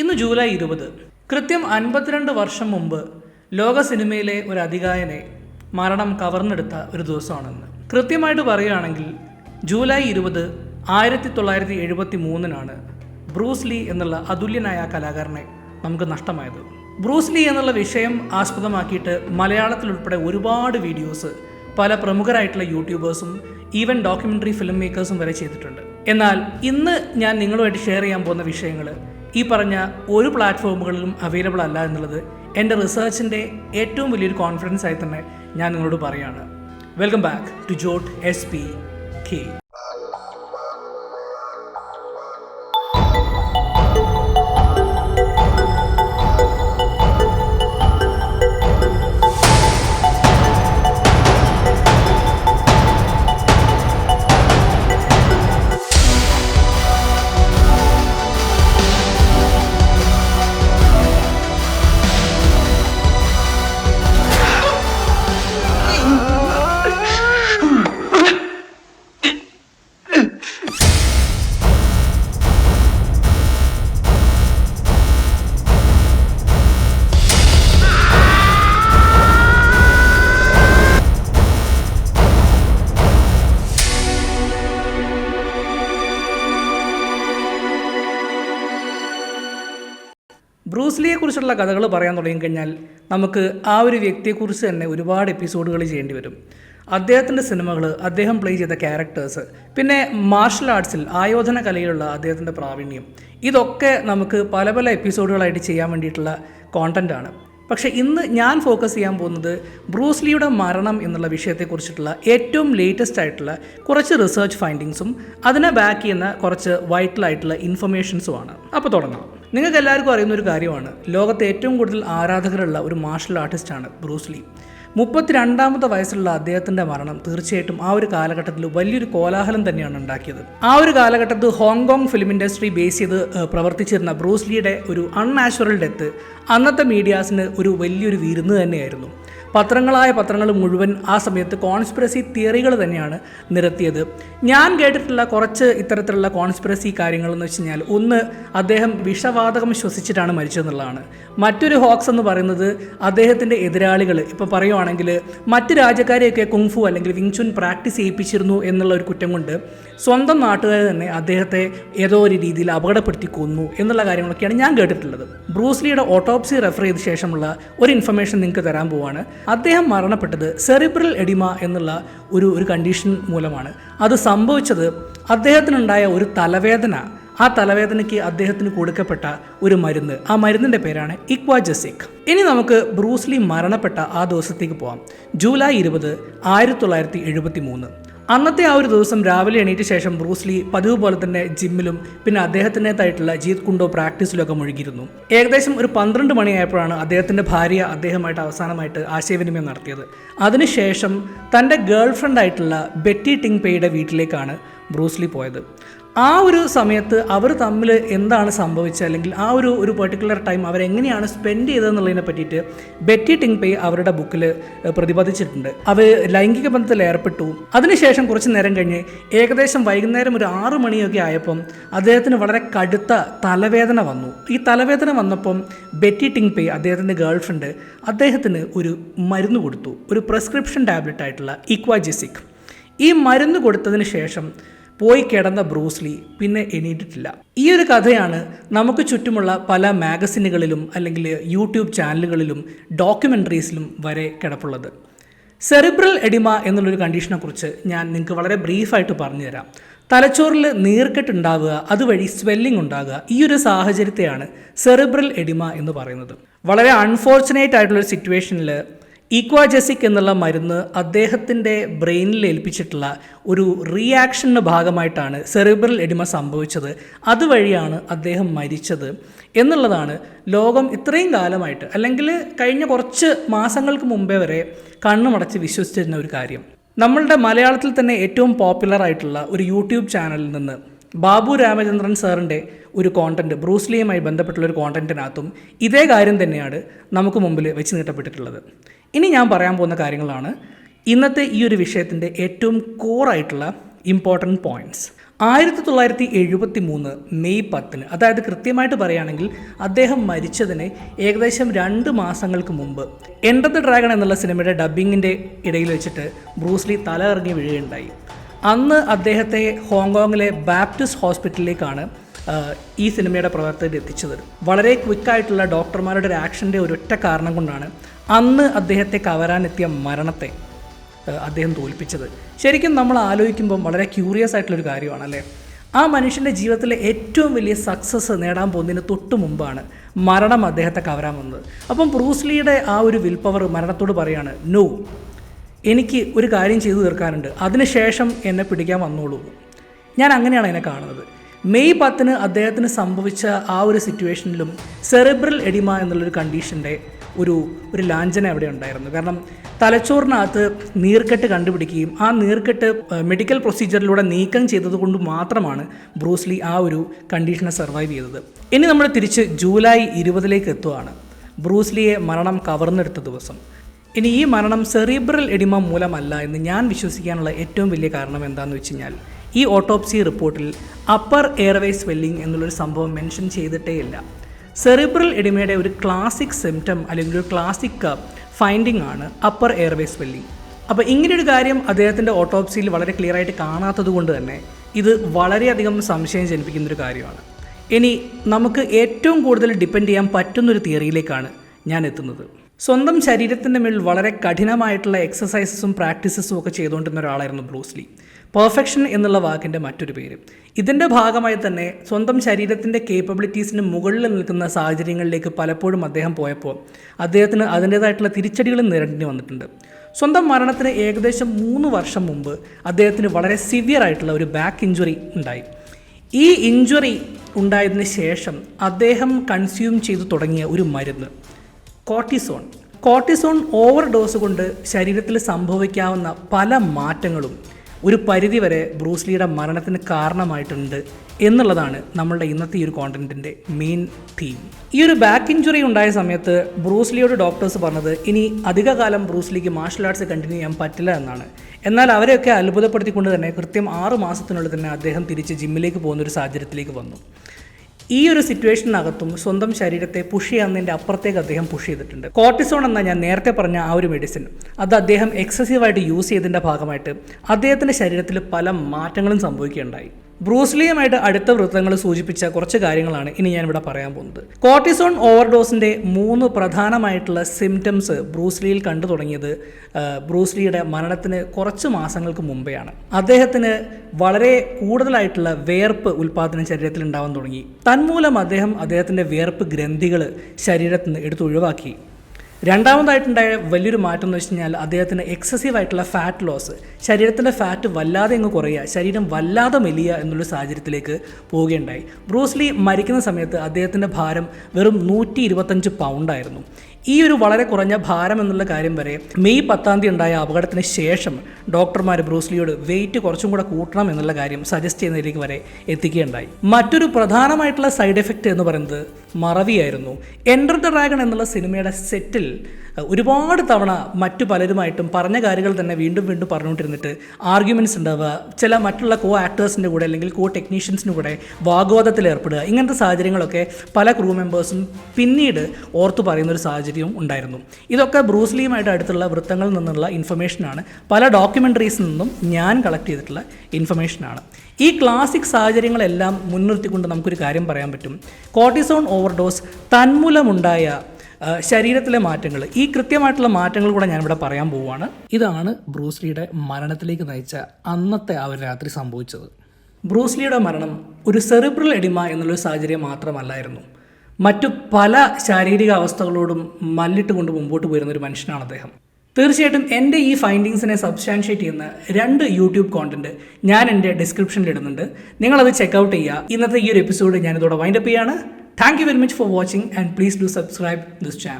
ഇന്ന് ജൂലൈ ഇരുപത്. കൃത്യം അൻപത്തിരണ്ട് വർഷം മുമ്പ് ലോക സിനിമയിലെ ഒരു അധികായനെ മരണം കവർന്നെടുത്ത ഒരു ദിവസമാണെന്ന്. കൃത്യമായിട്ട് പറയുകയാണെങ്കിൽ ജൂലൈ ഇരുപത് ആയിരത്തി തൊള്ളായിരത്തി എഴുപത്തി മൂന്നിനാണ് ബ്രൂസ് ലീ എന്നുള്ള അതുല്യനായ കലാകാരനെ നമുക്ക് നഷ്ടമായത്. ബ്രൂസ് ലീ എന്നുള്ള വിഷയം ആസ്പദമാക്കിയിട്ട് മലയാളത്തിലുൾപ്പെടെ ഒരുപാട് വീഡിയോസ് പല പ്രമുഖരായിട്ടുള്ള യൂട്യൂബേഴ്സും ഈവൻ ഡോക്യുമെന്ററി ഫിലിം മേക്കേഴ്സും വരെ ചെയ്തിട്ടുണ്ട്. എന്നാൽ ഇന്ന് ഞാൻ നിങ്ങളുമായിട്ട് ഷെയർ ചെയ്യാൻ പോകുന്ന വിഷയങ്ങൾ ഈ പറഞ്ഞ ഒരു പ്ലാറ്റ്ഫോമുകളിലും അവൈലബിൾ അല്ല എന്നുള്ളത് എന്റെ റിസർച്ചിന്റെ ഏറ്റവും വലിയൊരു കോൺഫിഡൻസ് ആയി തന്നെ ഞാൻ നിങ്ങളോട് പറയാണ്. വെൽക്കം ബാക്ക് ടു ജോട്ട് എസ് പി കെ ബ്രൂസ്ലിയെ കുറിച്ചുള്ള കഥകൾ പറയാൻ തുടങ്ങിക്കഴിഞ്ഞാൽ നമുക്ക് ആ ഒരു വ്യക്തിയെക്കുറിച്ച് തന്നെ ഒരുപാട് എപ്പിസോഡുകൾ ചെയ്യേണ്ടി വരും. അദ്ദേഹത്തിന്റെ സിനിമകൾ അദ്ദേഹം പ്ലേ ചെയ്ത ക്യാരക്ടേഴ്സ് പിന്നെ മാർഷൽ ആർട്സിൽ ആയോധന കലയിലുള്ള അദ്ദേഹത്തിന്റെ പ്രാവീണ്യം. ഇതൊക്കെ നമുക്ക് പല പല എപ്പിസോഡുകളായിട്ട് ചെയ്യാൻ വേണ്ടിയിട്ടുള്ള കോണ്ടന്റ് ആണ്. പക്ഷേ ഇന്ന് ഞാൻ ഫോക്കസ് ചെയ്യാൻ പോകുന്നത് ബ്രൂസ്ലിയുടെ മരണം എന്നുള്ള വിഷയത്തെക്കുറിച്ചിട്ടുള്ള ഏറ്റവും ലേറ്റസ്റ്റ് ആയിട്ടുള്ള കുറച്ച് റിസർച്ച് ഫൈൻഡിങ്സും അതിനെ ബാക്ക് ചെയ്യുന്ന കുറച്ച് വൈറ്റലായിട്ടുള്ള ഇൻഫർമേഷൻസുമാണ് അപ്പോൾ തുടങ്ങാം. നിങ്ങൾക്ക് എല്ലാവർക്കും അറിയുന്ന ഒരു കാര്യമാണ്. ലോകത്തെ ഏറ്റവും കൂടുതൽ ആരാധകരുള്ള ഒരു മാർഷൽ ആർട്ടിസ്റ്റാണ് ബ്രൂസ്ലി മുപ്പത്തിരണ്ടാമത്തെ വയസ്സിലുള്ള അദ്ദേഹത്തിന്റെ മരണം തീർച്ചയായിട്ടും ആ ഒരു കാലഘട്ടത്തിൽ വലിയൊരു കോലാഹലം തന്നെയാണ് ഉണ്ടാക്കിയത്. ആ ഒരു കാലഘട്ടത്തിൽ ഹോങ്കോങ് ഫിലിം ഇൻഡസ്ട്രി ബേസ് ചെയ്ത് പ്രവർത്തിച്ചിരുന്ന ബ്രൂസ്ലിയുടെ ഒരു അൺനാച്ചുറൽ ഡെത്ത് അന്നത്തെ മീഡിയാസിന് ഒരു വലിയൊരു വിരുന്ന് തന്നെയായിരുന്നു. പത്രങ്ങളായ പത്രങ്ങൾ മുഴുവൻ ആ സമയത്ത് കോൺസ്പിറസി തിയറികൾ തന്നെയാണ് നിരത്തിയത്. ഞാൻ കേട്ടിട്ടുള്ള കുറച്ച് ഇത്തരത്തിലുള്ള കോൺസ്പിറസി കാര്യങ്ങൾ എന്ന് വെച്ച് കഴിഞ്ഞാൽ ഒന്ന് അദ്ദേഹം വിഷവാതകം ശ്വസിച്ചിട്ടാണ് മരിച്ചതെന്നുള്ളതാണ്. മറ്റൊരു ഹോക്സ് എന്ന് പറയുന്നത് അദ്ദേഹത്തിന്റെ എതിരാളികൾ ഇപ്പോൾ പറയുവാണെങ്കിൽ മറ്റ് രാജ്യക്കാരെയൊക്കെ കുങ്ഫു അല്ലെങ്കിൽ വിങ്ചുൻ പ്രാക്ടീസ് ചെയ്യിപ്പിച്ചിരുന്നു എന്നുള്ള ഒരു കുറ്റം കൊണ്ട് സ്വന്തം നാട്ടുകാർ തന്നെ അദ്ദേഹത്തെ ഏതോ ഒരു രീതിയിൽ അപകടപ്പെടുത്തി കൊന്നു എന്നുള്ള കാര്യങ്ങളൊക്കെയാണ് ഞാൻ കേട്ടിട്ടുള്ളത്. ബ്രൂസ്ലിയുടെ ഓട്ടോപ്സി റെഫർ ചെയ്ത ശേഷമുള്ള ഒരു ഇൻഫർമേഷൻ നിങ്ങൾക്ക് തരാൻ പോവാണ്. അദ്ദേഹം മരണപ്പെട്ടത് സെറിബ്രൽ എഡിമ എന്നുള്ള ഒരു ഒരു കണ്ടീഷൻ മൂലമാണ്. അത് സംഭവിച്ചത് അദ്ദേഹത്തിനുണ്ടായ ഒരു തലവേദന. ആ തലവേദനയ്ക്ക് അദ്ദേഹത്തിന് കൊടുക്കപ്പെട്ട ഒരു മരുന്ന്. ആ മരുന്നിന്റെ പേരാണ് ഇക്വാജസിക്. ഇനി നമുക്ക് ബ്രൂസ്ലി മരണപ്പെട്ട ആ ദിവസത്തേക്ക് പോവാം. ജൂലൈ ഇരുപത് ആയിരത്തി തൊള്ളായിരത്തി എഴുപത്തി മൂന്ന് അന്നത്തെ ആ ഒരു ദിവസം രാവിലെ എണീറ്റ ശേഷം ബ്രൂസ്ലി പതിവ് പോലെ തന്നെ ജിമ്മിലും പിന്നെ അദ്ദേഹത്തിന്റെതായിട്ടുള്ള ജീത് കുണ്ടോ പ്രാക്ടീസിലൊക്കെ മുഴുകിയിരുന്നു. ഏകദേശം ഒരു പന്ത്രണ്ട് മണിയായപ്പോഴാണ് അദ്ദേഹത്തിന്റെ ഭാര്യ അദ്ദേഹമായിട്ട് അവസാനമായിട്ട് ആശയവിനിമയം നടത്തിയത്. അതിനുശേഷം തന്റെ ഗേൾ ഫ്രണ്ടായിട്ടുള്ള ബെറ്റി ടിങ് പേയുടെ വീട്ടിലേക്കാണ് ബ്രൂസ്ലി പോയത്. ആ ഒരു സമയത്ത് അവർ തമ്മിൽ എന്താണ് സംഭവിച്ചത്? അല്ലെങ്കിൽ ആ ഒരു ഒരു പെർട്ടിക്കുലർ ടൈം അവരെങ്ങനെയാണ് സ്പെൻഡ് ചെയ്തതെന്നുള്ളതിനെ പറ്റിയിട്ട് ബെറ്റി ടിങ് പേ അവരുടെ ബുക്കിൽ പ്രതിപാദിച്ചിട്ടുണ്ട്. അവർ ലൈംഗിക ബന്ധത്തിൽ ഏർപ്പെട്ടു. അതിനുശേഷം കുറച്ച് നേരം കഴിഞ്ഞ് ഏകദേശം വൈകുന്നേരം ഒരു ആറു മണിയൊക്കെ ആയപ്പം അദ്ദേഹത്തിന് വളരെ കടുത്ത തലവേദന വന്നു. ഈ തലവേദന വന്നപ്പം ബെറ്റി ടിങ് പേ അദ്ദേഹത്തിന്റെ ഗേൾഫ്രണ്ട് അദ്ദേഹത്തിന് ഒരു മരുന്ന് കൊടുത്തു. ഒരു പ്രിസ്ക്രിപ്ഷൻ ടാബ്ലറ്റ് ആയിട്ടുള്ള ഇക്വാജിസിക് ഈ മരുന്ന് കൊടുത്തതിന് ശേഷം പോയി കിടന്ന ബ്രൂസ്ലി പിന്നെ എണീറ്റിട്ടില്ല. ഈ ഒരു കഥയാണ് നമുക്ക് ചുറ്റുമുള്ള പല മാഗസിനുകളിലും അല്ലെങ്കിൽ യൂട്യൂബ് ചാനലുകളിലും ഡോക്യുമെന്ററീസിലും വരെ കിടപ്പുള്ളത്. സെറിബ്രൽ എഡിമ എന്നുള്ളൊരു കണ്ടീഷനെക്കുറിച്ച് ഞാൻ നിങ്ങൾക്ക് വളരെ ബ്രീഫായിട്ട് പറഞ്ഞു തരാം തലച്ചോറിൽ നീർക്കെട്ട് ഉണ്ടാവുക അതുവഴി സ്വെല്ലിംഗ് ഉണ്ടാകുക ഈ ഒരു സാഹചര്യത്തെയാണ് സെറിബ്രൽ എഡിമ എന്ന് പറയുന്നത്. വളരെ അൺഫോർച്ചുനേറ്റ് ആയിട്ടുള്ളൊരു സിറ്റുവേഷനിൽ ഈക്വാജസിക് എന്നുള്ള മരുന്ന് അദ്ദേഹത്തിന്റെ ബ്രെയിനിൽ ഏൽപ്പിച്ചിട്ടുള്ള ഒരു റിയാക്ഷന്റെ ഭാഗമായിട്ടാണ് സെറിബ്രൽ എഡിമ സംഭവിച്ചത്. അതുവഴിയാണ് അദ്ദേഹം മരിച്ചത്. എന്നുള്ളതാണ് ലോകം ഇത്രയും കാലമായിട്ട് അല്ലെങ്കിൽ കഴിഞ്ഞ കുറച്ച് മാസങ്ങൾക്ക് മുമ്പേ വരെ കണ്ണുമടച്ച് വിശ്വസിച്ചിരുന്ന ഒരു കാര്യം. നമ്മളുടെ മലയാളത്തിൽ തന്നെ ഏറ്റവും പോപ്പുലർ ആയിട്ടുള്ള ഒരു യൂട്യൂബ് ചാനലിൽ നിന്ന് ബാബു രാമചന്ദ്രൻ സാറിന്റെ ഒരു കോണ്ടന്റ് ബ്രൂസ്ലിയുമായി ബന്ധപ്പെട്ടുള്ള ഒരു കോണ്ടന്റിനകത്തും ഇതേ കാര്യം തന്നെയാണ് നമുക്ക് മുമ്പിൽ വെച്ച് നീട്ടപ്പെട്ടിട്ടുള്ളത്. ഇനി ഞാൻ പറയാൻ പോകുന്ന കാര്യങ്ങളാണ്. ഇന്നത്തെ ഈ ഒരു വിഷയത്തിന്റെ ഏറ്റവും കോറായിട്ടുള്ള ഇമ്പോർട്ടന്റ് പോയിന്റ്സ് ആയിരത്തി തൊള്ളായിരത്തി എഴുപത്തി മൂന്ന് മെയ് പത്തിന് അതായത് കൃത്യമായിട്ട് പറയുകയാണെങ്കിൽ അദ്ദേഹം മരിച്ചതിന് ഏകദേശം രണ്ട് മാസങ്ങൾക്ക് മുമ്പ് എൻഡർ ദ ഡ്രാഗൺ എന്നുള്ള സിനിമയുടെ ഡബ്ബിങ്ങിന്റെ ഇടയിൽ വെച്ചിട്ട് ബ്രൂസ്ലി തല ഇറങ്ങി വീഴുകയുണ്ടായി. അന്ന് അദ്ദേഹത്തെ ഹോങ്കോങ്ങിലെ ബാപ്റ്റിസ്റ്റ് ഹോസ്പിറ്റലിലേക്കാണ് ഈ സിനിമയുടെ പ്രവർത്തകർ എത്തിച്ചത്. വളരെ ക്വിക്കായിട്ടുള്ള ഡോക്ടർമാരുടെ ഒരു ആക്ഷന്റെ ഒരൊറ്റ കാരണം കൊണ്ടാണ് അന്ന് അദ്ദേഹത്തെ കവരാനെത്തിയ മരണത്തെ അദ്ദേഹം തോൽപ്പിച്ചത്. ശരിക്കും നമ്മൾ ആലോചിക്കുമ്പം വളരെ ക്യൂറിയസ് ആയിട്ടുള്ളൊരു കാര്യമാണ് അല്ലേ ആ മനുഷ്യന്റെ ജീവിതത്തിലെ ഏറ്റവും വലിയ സക്സസ് നേടാൻ പോകുന്നതിന് തൊട്ട് മുമ്പാണ് മരണം അദ്ദേഹത്തെ കവരാൻ വന്നത്. അപ്പം ബ്രൂസ്ലിയുടെ ആ ഒരു വിൽ പവർ മരണത്തോട് പറയാണ് നോ എനിക്ക് ഒരു കാര്യം ചെയ്തു തീർക്കാനുണ്ട്. അതിനുശേഷം എന്നെ പിടിക്കാൻ വന്നോളൂ. ഞാൻ അങ്ങനെയാണ് എന്നെ കാണുന്നത്. മെയ് പത്തിന് അദ്ദേഹത്തിന് സംഭവിച്ച ആ ഒരു സിറ്റുവേഷനിലും സെറിബ്രൽ എഡിമ എന്നുള്ളൊരു കണ്ടീഷന്റെ ഒരു ഒരു ലാഞ്ചന അവിടെ ഉണ്ടായിരുന്നു. കാരണം തലച്ചോറിനകത്ത് നീർക്കെട്ട് കണ്ടുപിടിക്കുകയും ആ നീർക്കെട്ട് മെഡിക്കൽ പ്രൊസീജിയറിലൂടെ നീക്കം ചെയ്തതുകൊണ്ട് മാത്രമാണ് ബ്രൂസ്ലി ആ ഒരു കണ്ടീഷനെ സർവൈവ് ചെയ്തത്. ഇനി നമ്മൾ തിരിച്ച് ജൂലൈ ഇരുപതിലേക്ക് എത്തുകയാണ് ബ്രൂസ്ലിയെ മരണം കവർന്നെടുത്ത ദിവസം. ഇനി ഈ മരണം സെറിബ്രൽ എഡിമ മൂലമല്ല എന്ന് ഞാൻ വിശ്വസിക്കാനുള്ള ഏറ്റവും വലിയ കാരണം എന്താണെന്ന് വെച്ച് കഴിഞ്ഞാൽ ഈ ഓട്ടോപ്സി റിപ്പോർട്ടിൽ അപ്പർ എയർവേ സ്വെല്ലിംഗ് എന്നുള്ളൊരു സംഭവം മെൻഷൻ ചെയ്തിട്ടേ ഇല്ല സെറിബ്രൽ എഡിമയുടെ ഒരു ക്ലാസിക് സിംറ്റം അല്ലെങ്കിൽ ഒരു ക്ലാസിക് ഫൈൻഡിങ് ആണ് അപ്പർ എയർവേ സ്വെല്ലിംഗ് അപ്പോൾ ഇങ്ങനെയൊരു കാര്യം അദ്ദേഹത്തിന്റെ ഓട്ടോപ്സിയിൽ വളരെ ക്ലിയർ ആയിട്ട് കാണാത്തത് കൊണ്ട് തന്നെ ഇത് വളരെയധികം സംശയം ജനിപ്പിക്കുന്നൊരു കാര്യമാണ്. ഇനി നമുക്ക് ഏറ്റവും കൂടുതൽ ഡിപ്പെൻഡ് ചെയ്യാൻ പറ്റുന്നൊരു തിയറിയിലേക്കാണ് ഞാൻ എത്തുന്നത്. സ്വന്തം ശരീരത്തിന്റെ മേൽ വളരെ കഠിനമായിട്ടുള്ള എക്സസൈസസും പ്രാക്ടീസസും ഒക്കെ ചെയ്തുകൊണ്ടിരുന്ന ഒരാളായിരുന്നു ബ്രൂസ്ലി പെർഫെക്ഷൻ എന്നുള്ള വാക്കിന്റെ മറ്റൊരു പേര്. ഇതിന്റെ ഭാഗമായി തന്നെ സ്വന്തം ശരീരത്തിന്റെ കേപ്പബിലിറ്റീസിന് മുകളിൽ നിൽക്കുന്ന സാഹചര്യങ്ങളിലേക്ക് പലപ്പോഴും അദ്ദേഹം പോയപ്പോൾ അദ്ദേഹത്തിന് അതിന്റേതായിട്ടുള്ള തിരിച്ചടികളും നേരിടേണ്ടി വന്നിട്ടുണ്ട്. സ്വന്തം മരണത്തിന് ഏകദേശം മൂന്ന് വർഷം മുമ്പ് അദ്ദേഹത്തിന് വളരെ സിവിയർ ആയിട്ടുള്ള ഒരു ബാക്ക് ഇഞ്ചുറി ഉണ്ടായി. ഈ ഇഞ്ചുറി ഉണ്ടായതിന് ശേഷം അദ്ദേഹം കൺസ്യൂം ചെയ്തു തുടങ്ങിയ ഒരു മരുന്ന് കോർട്ടിസോൺ കോർട്ടിസോൺ ഓവർ ഡോസ് കൊണ്ട് ശരീരത്തിൽ സംഭവിക്കാവുന്ന പല മാറ്റങ്ങളും ഒരു പരിധിവരെ ബ്രൂസ്ലിയുടെ മരണത്തിന് കാരണമായിട്ടുണ്ട് എന്നുള്ളതാണ് നമ്മളുടെ ഇന്നത്തെ ഈ ഒരു കോണ്ടന്റിന്റെ മെയിൻ തീം ഈ ഒരു ബാക്ക് ഇഞ്ചുറി ഉണ്ടായ സമയത്ത് ബ്രൂസ്ലിയോട് ഡോക്ടേഴ്സ് പറഞ്ഞത് ഇനി അധികകാലം ബ്രൂസ്ലിക്ക് മാർഷൽ ആർട്സ് കണ്ടിന്യൂ ചെയ്യാൻ പറ്റില്ല എന്നാണ്. എന്നാൽ അവരെയൊക്കെ അത്ഭുതപ്പെടുത്തിക്കൊണ്ട് തന്നെ കൃത്യം ആറ് മാസത്തിനുള്ളിൽ തന്നെ അദ്ദേഹം തിരിച്ച് ജിമ്മിലേക്ക് പോകുന്ന ഒരു സാഹചര്യത്തിലേക്ക് വന്നു. ഈ ഒരു സിറ്റുവേഷനകത്തും സ്വന്തം ശരീരത്തെ പുഷ് ചെയ്യുന്നതിന്റെ അപ്പുറത്തേക്ക് അദ്ദേഹം പുഷ് ചെയ്തിട്ടുണ്ട്. കോർട്ടിസോൺ എന്ന ഞാൻ നേരത്തെ പറഞ്ഞ ആ ഒരു മെഡിസിൻ അത് അദ്ദേഹം എക്സസീവായിട്ട് യൂസ് ചെയ്തതിന്റെ ഭാഗമായിട്ട് അദ്ദേഹത്തിന്റെ ശരീരത്തിൽ പല മാറ്റങ്ങളും സംഭവിക്കുകയുണ്ടായി. ബ്രൂസ്ലിയുമായിട്ട് അടുത്ത വൃത്തങ്ങൾ സൂചിപ്പിച്ച കുറച്ച് കാര്യങ്ങളാണ് ഇനി ഞാൻ ഇവിടെ പറയാൻ പോകുന്നത്. കോർട്ടിസോൺ ഓവർഡോസിന്റെ മൂന്ന് പ്രധാനമായിട്ടുള്ള സിംറ്റംസ് ബ്രൂസ്ലിയിൽ കണ്ടു തുടങ്ങിയത് ബ്രൂസ്ലിയുടെ മരണത്തിന് കുറച്ച് മാസങ്ങൾക്ക് മുമ്പെയാണ്. അദ്ദേഹത്തിന് വളരെ കൂടുതലായിട്ടുള്ള വേർപ്പ് ഉൽപ്പാദനം ശരീരത്തിൽ ഉണ്ടാവാൻ തുടങ്ങി. തന്മൂലം അദ്ദേഹം അദ്ദേഹത്തിന്റെ വേർപ്പ് ഗ്രന്ഥികൾ ശരീരത്തിൽ നിന്ന് രണ്ടാമതായിട്ടുണ്ടായ വലിയൊരു മാറ്റം എന്ന് വെച്ച് കഴിഞ്ഞാൽ അദ്ദേഹത്തിന് എക്സസീവ് ആയിട്ടുള്ള ഫാറ്റ് ലോസ് ശരീരത്തിന്റെ ഫാറ്റ് വല്ലാതെ അങ്ങ് കുറയുക ശരീരം വല്ലാതെ മെലിയ എന്നുള്ള സാഹചര്യത്തിലേക്ക് പോവുകയുണ്ടായി. ബ്രൂസ്ലി മരിക്കുന്ന സമയത്ത് അദ്ദേഹത്തിന്റെ ഭാരം വെറും നൂറ്റി ഇരുപത്തഞ്ച് പൗണ്ടായിരുന്നു ഈ ഒരു വളരെ കുറഞ്ഞ ഭാരം എന്നുള്ള കാര്യം വരെ മെയ് പത്താം തീയതി ഉണ്ടായ അപകടത്തിന് ശേഷം ഡോക്ടർമാർ ബ്രൂസ്ലിയോട് വെയിറ്റ് കുറച്ചും കൂടെ കൂട്ടണം എന്നുള്ള കാര്യം സജസ്റ്റ് ചെയ്യുന്നതിലേക്ക് വരെ എത്തിക്കുകയുണ്ടായി. മറ്റൊരു പ്രധാനമായിട്ടുള്ള സൈഡ് എഫക്റ്റ് എന്ന് പറയുന്നത് മറവിയായിരുന്നു. എന്റർ ദ ഡ്രാഗൺ എന്നുള്ള സിനിമയുടെ സെറ്റിൽ ഒരുപാട് തവണ മറ്റു പലരുമായിട്ടും പറഞ്ഞ കാര്യങ്ങൾ തന്നെ വീണ്ടും വീണ്ടും പറഞ്ഞുകൊണ്ടിരുന്നിട്ട് ആർഗ്യുമെന്റ്സ് ഉണ്ടാവുക ചില മറ്റുള്ള കോ ആക്ടേഴ്സിന്റെ കൂടെ അല്ലെങ്കിൽ കോ ടെക്നീഷ്യൻസിന്റെ കൂടെ വാഗ്വാദത്തിൽ ഏർപ്പെടുക ഇങ്ങനത്തെ സാഹചര്യങ്ങളൊക്കെ പല ക്രൂ മെമ്പേഴ്സും പിന്നീട് ഓർത്തു പറയുന്ന ഒരു സാഹചര്യവും ഉണ്ടായിരുന്നു. ഇതൊക്കെ ബ്രൂസ്ലിയുമായിട്ട് അടുത്തുള്ള വൃത്തങ്ങളിൽ നിന്നുള്ള ഇൻഫർമേഷനാണ് പല ഡോക്യുമെന്ററീസിൽ നിന്നും ഞാൻ കളക്ട് ചെയ്തിട്ടുള്ള ഇൻഫർമേഷനാണ് ഈ ക്ലാസിക് സാഹചര്യങ്ങളെല്ലാം മുൻനിർത്തിക്കൊണ്ട് നമുക്കൊരു കാര്യം പറയാൻ പറ്റും. കോർട്ടിസോൺ ഓവർഡോസ് തന്മൂലമുണ്ടായ ശരീരത്തിലെ മാറ്റങ്ങൾ. ഈ കൃത്യമായിട്ടുള്ള മാറ്റങ്ങൾ കൂടെ ഞാനിവിടെ പറയാൻ പോവുകയാണ്. ഇതാണ് ബ്രൂസ്ലിയുടെ മരണത്തിലേക്ക് നയിച്ച അന്നത്തെ ആ ഒരു രാത്രി സംഭവിച്ചത്. ബ്രൂസ്ലിയുടെ മരണം ഒരു സെറിബ്രൽ എഡിമ എന്നുള്ളൊരു സാഹചര്യം മാത്രമല്ലായിരുന്നു. മറ്റു പല ശാരീരിക അവസ്ഥകളോടും മല്ലിട്ട് കൊണ്ട് മുമ്പോട്ട് പോയിരുന്ന ഒരു മനുഷ്യനാണ് അദ്ദേഹം. തീർച്ചയായിട്ടും എന്റെ ഈ ഫൈൻഡിങ്സിനെ സബ്സ്റ്റാൻഷിയേറ്റ് ചെയ്യുന്ന രണ്ട് യൂട്യൂബ് കോണ്ടന്റ് ഞാൻ എന്റെ ഡിസ്ക്രിപ്ഷനിൽ ഇടുന്നുണ്ട്. നിങ്ങളത് ചെക്ക്ഔട്ട് ചെയ്യുക. ഇന്നത്തെ ഈ ഒരു എപ്പിസോഡ് ഞാനിതോടെ വൈൻഡപ്പ് ചെയ്യാണ്. Thank you very much for watching and please do subscribe this channel